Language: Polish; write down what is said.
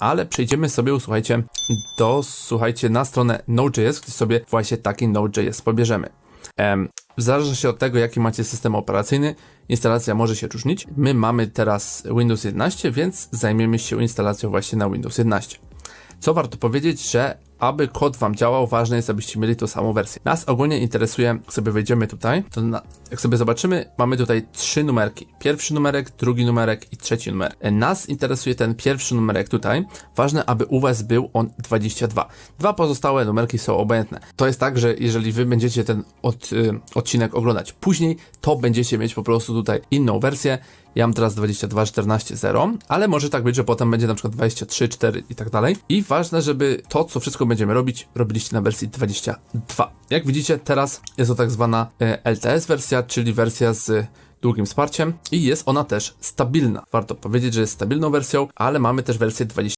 ale przejdziemy sobie, słuchajcie, do, słuchajcie, na stronę Node.js, gdzie sobie właśnie taki Node.js pobierzemy. Em, W zależności od tego, jaki macie system operacyjny, instalacja może się różnić. My mamy teraz Windows 11, więc zajmiemy się instalacją właśnie na Windows 11. Co warto powiedzieć, że aby kod Wam działał, ważne jest, abyście mieli tą samą wersję. Nas ogólnie interesuje, jak sobie wejdziemy tutaj, to na, jak sobie zobaczymy, mamy tutaj trzy numerki. Pierwszy numerek, drugi numerek i trzeci numerek. Nas interesuje ten pierwszy numerek tutaj. Ważne, aby u Was był on 22. Dwa pozostałe numerki są obojętne. To jest tak, że jeżeli Wy będziecie ten od, y, odcinek oglądać później, to będziecie mieć po prostu tutaj inną wersję. Ja mam teraz 22, 14, 0, ale może tak być, że potem będzie na przykład 23, 4 i tak dalej. I ważne, żeby to, co wszystko będziemy robić, robiliście na wersji 22. Jak widzicie, teraz jest to tak zwana e, LTS wersja, czyli wersja z długim wsparciem i jest ona też stabilna. Warto powiedzieć, że jest stabilną wersją, ale mamy też wersję 20